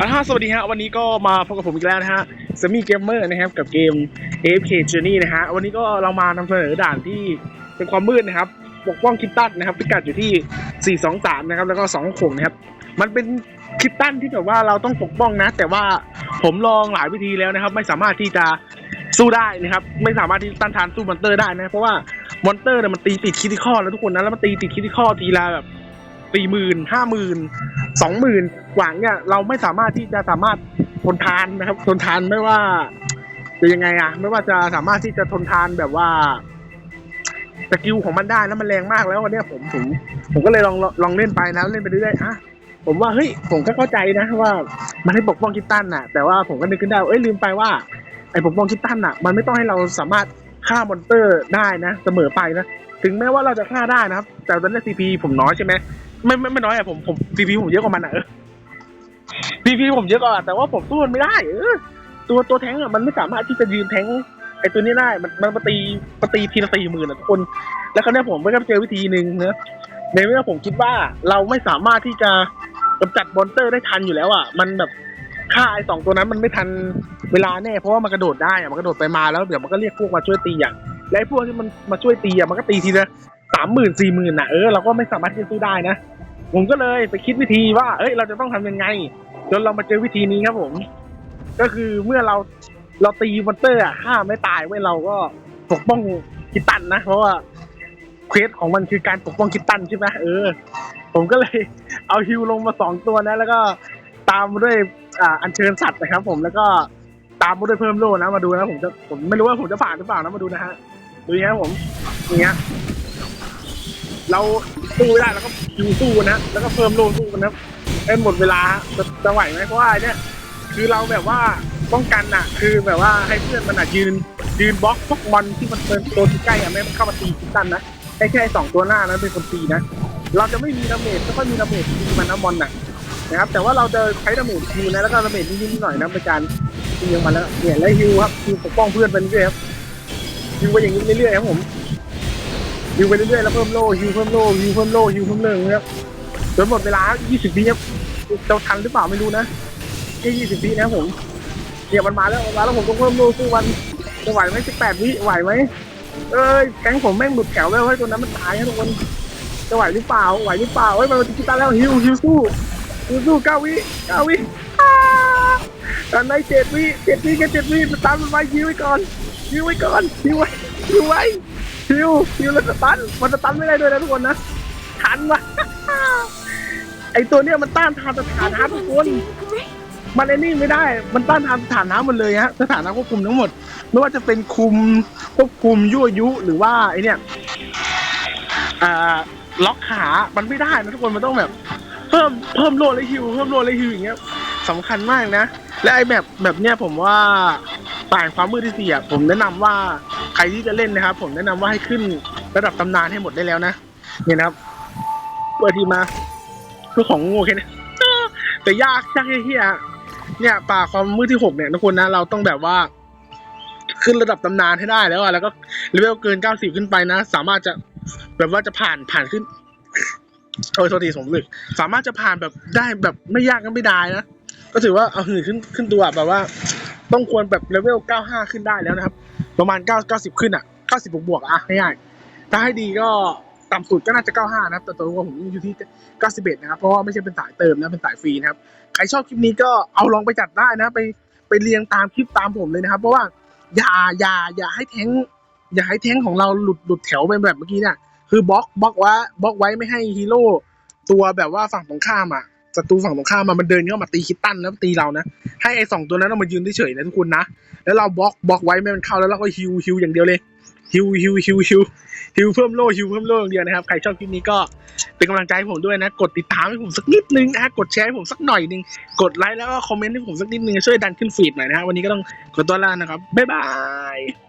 อ่าสวัสดีฮะวันนี้ก็มาพบกับผมอีกแล้วนะฮะสมีเกมเมอร์นะครับกับเกม AFK Journey นะฮะวันนี้ก็เรามานำเสนอด่านที่เป็นความมืดนะครับปกป้องคิตตันนะครับพิกัดอยู่ที่ 423 นะครับแล้วก็2ขงนะครับมันเป็นคิตตันที่แบบว่าเราต้องปกป้องนะ แต่ว่าผมลองหลายวิธีแล้วนะครับ ไม่สามารถที่จะสู้ได้นะครับ ไม่สามารถที่ต้านทานสู้มอนเตอร์ได้นะเพราะว่ามอนเตอร์เนี่ยมันตีติดคิติคอแล้วทุกคนนะแล้วมันตีติดคิติคอทีละแบบ สี่หมื่นห้าหมื่นสองหมื่นกว่าเนี่ยเราไม่สามารถที่จะสามารถทนทานนะครับ ทนทานไม่ว่าจะยังไงอะไม่ว่าจะสามารถที่จะทนทานแบบว่าสกิลของมันได้แล้วมันแรงมากแล้ววันเนี้ยผมผมผมก็เลยลองลองเล่นไปนะเล่นไปเรื่อยๆอะผมว่าเฮ้ยผมก็เข้าใจนะว่ามันให้ปกป้องคิตตันน่ะ แต่ว่าผมก็นึกขึ้นได้เอ้ยลืมไปว่าไอ้ปกป้องคิตตันน่ะ มันไม่ต้องให้เราสามารถฆ่ามอนเตอร์ได้นะ เสมอไปนะ ถึงแม้ว่าเราจะฆ่าได้นะครับ แต่ตอนนี้ซีพีผมน้อยใช่ไหม ไม่ไม่ไม่น้อยอะผมผมซีพีผมเยอะกว่ามันอะเออซีพีผมเยอะกว่าแต่ว่าผมสู้มันไม่ได้เออตัวตัวแทงก์อะมันไม่สามารถที่จะยืนแทงไอตัวนี้ได้มันมันตีมาตีทีละสี่หมื่นอะทุกคน แล้วคราวนี้ผมก็เจอวิธีหนึ่งนะในเมื่อผมคิดว่าเราไม่สามารถที่จะกำจัดมอนเตอร์ได้ทันอยู่แล้วอะ มันแบบฆ่าไอสองตัวนั้นมันไม่ทันเวลาแน่เพราะว่ามันกระโดดได้อะมันกระโดดไปมาแล้วเดี๋ยวมันก็เรียกพวกมาช่วยตีอะและไอพวกที่มันมาช่วยตีอะมันก็ตีทีละามหมื่นสี่หมื่นอะเออเราก็ไม่สามารถที่จะสู้ได้นะ ผมก็เลยไปคิดวิธีว่า เอ้ยเราจะต้องทำยังไง จนเรามาเจอวิธีนี้ครับผม ก็คือเมื่อเราเราตีมอนเตอร์อะฆ่าไม่ตายไว้ยเราก็ปกป้องคิตตันนะเพราะว่าเควสของมันคือการปกป้องคิตตันใช่ไหมเออ ผมก็เลยเอาฮิวลงมาสองตัวนะ แล้วก็ตามด้วยอ่าอัญเชิญสัตว์นะครับ ผมแล้วก็ตามมาด้วยเพิ่มโล่นะมาดูนะผมจะผมไม่รู้ว่าผมจะผ่านหรือเปล่านะมาดูนะฮะดูอย่างเงี้ยครับผมอย่างเงี้ย เราสู้ไม่ได้แล้วก็ฮิวสู้นะ แล้วก็เพิ่มโล่สู้กันนะให้หมดเวลาจะจะไหวไหมเพราะว่าเนี่ยคือเราแบบว่าป้องกันน่ะ คือแบบว่าให้เพื่อนมันอะยืนยืนบล็อกพวกมอนที่มันเป็นตัวที่ใกล้อะไม่ให้มันเข้ามาตีคิดตันนะให้แค่สองตัวหน้านั้นเป็นคนตีนะเราจะไม่มีดาเมจไม่ค่อยมีดาเมจที่มันนะมอนน่ะนะครับแต่ว่าเราจะใช้ดาเมจฮิวนะแล้วก็ดาเมจนิดๆหน่อยนะเป็นการฮิวมันแล้วเนี่ยแล้วฮิวครับฮิวปกป้องเพื่อนไปเรื่อยครับฮิวไปอย่างนี้เรื่อยๆครับผม ฮิวไปเรื่อยๆแล้วเพิ่มโล่ฮิวเพิ่มโล่ฮิวเพิ่มโล่ฮิวเพิ่มเรื่องครับจนหมดเวลา 20วิครับจะทันหรือเปล่าไม่รู้นะแค่20วินะผมเนี่ยมันมาแล้วมันมาแล้วผมต้องเพิ่มโล่สู้มันจะไหวไหม18วิไหวไหมเอ้ยแก๊งผมแม่งหลุดแถวแล้วเฮ้ยตัวนั้นมันตายนะทุกคนจะไหวหรือเปล่าไหวหรือเปล่าเฮ้ยมันติดตาแล้วฮิวฮิวสู้ฮิวสู้เก้าวิเก้าวิอ้าตอนในเจ็ดวิเจ็ดวิแค่เจ็ดวิมันตามมันไว้ฮิวไว้ก่อนฮิวไว้ก่อนฮิวไว้ฮิวไว้ ฮิวฮิวแล้วสตันมันสตันไม่ได้ด้วยนะทุกคนนะทันวะไอตัวเนี้ยมันต้านทานสถานะทุกคนมันไอ้นี่ไม่ได้ มันต้านทานสถานะหมดเลยฮะสถานะควบคุมทั้งหมด ไม่ว่าจะเป็นคุมควบคุมยั่วยุหรือว่าไอเนี่ยอ่าล็อกขามันไม่ได้นะทุกคนมันต้องแบบ เพิ่มเพิ่มโลดและฮิวเพิ่มโลดและฮิวอย่างเงี้ยสำคัญมากนะ และไอแบบแบบเนี้ยผมว่าป่านความมืดที่สี่อะผมแนะนำว่า ใครที่จะเล่นนะครับ ผมแนะนำว่าให้ขึ้นระดับตำนานให้หมดได้แล้วนะเนี่ยนะครับเปิดทีมาคือของง่แค่นี้แต่ยากยากเฮียเนี่ย ป่าความมืดที่หกเนี่ยทุกคนนะเราต้องแบบว่า ขึ้นระดับตำนานให้ได้แล้วอะแล้วก็เลเวลเกินเก้าสิบขึ้นไปนะ สามารถจะแบบว่าจะผ่านผ่านขึ้นโอ้ยโทษทีสมลึกสามารถจะผ่านแบบได้แบบไม่ยากก็ไม่ได้นะก็ถือว่าเอาหื่นขึ้นขึ้นตัวแบบว่า ต้องควรแบบเลเวลเก้าห้าขึ้นได้แล้วนะครับ ประมาณเก้าเก้าสิบขึ้นอะเก้าสิบวกๆอะง่ายๆถ้าให้ดีก็ต่ำสุดก็น่าจะเก้าห้านะครับ แต่ตัวผมอยู่ที่เก้าสิบเอ็ดนะครับ เพราะว่าไม่ใช่เป็นสายเติมนะเป็นสายฟรีนะครับ ใครชอบคลิปนี้ก็เอาลองไปจัดได้นะ ไปไปเรียงตามคลิปตามผมเลยนะครับ เพราะว่าอย่าอย่าอย่าให้แท้งอย่าให้แท้งของเราหลุดหลุดแถวไปแบบเมื่อกี้เนี่ยคือบล็อกบล็อกไว้บล็อกไว้ไม่ให้ฮีโร่ตัวแบบว่าฝั่งตรงข้ามอะ ศัตรูฝั่งตรงข้ามมามันเดินเข้ามาตีคิตตันแล้วตีเรานะ ให้ไอ้สองตัวนั้นเอามายืนเฉยๆนะทุกคนนะ แล้วเราบล็อกบล็อกไว้ไม่ให้มันเข้าแล้วเราก็ฮิวฮิวอย่างเดียวเลยฮิวฮิวฮิวฮิวฮิวเพิ่มโล่ฮิวเพิ่มโล่อย่างเดียวนะครับ ใครชอบคลิปนี้ก็เป็นกำลังใจให้ผมด้วยนะ กดติดตามให้ผมสักนิดนึงนะฮะกดแชร์ให้ผมสักหน่อยนึง กดไลค์แล้วก็คอมเมนต์ให้ผมสักนิดนึงช่วยดันขึ้นฟีดหน่อยนะฮะวันนี้ก็ต้องขอตัวลานะครับบ๊ายบาย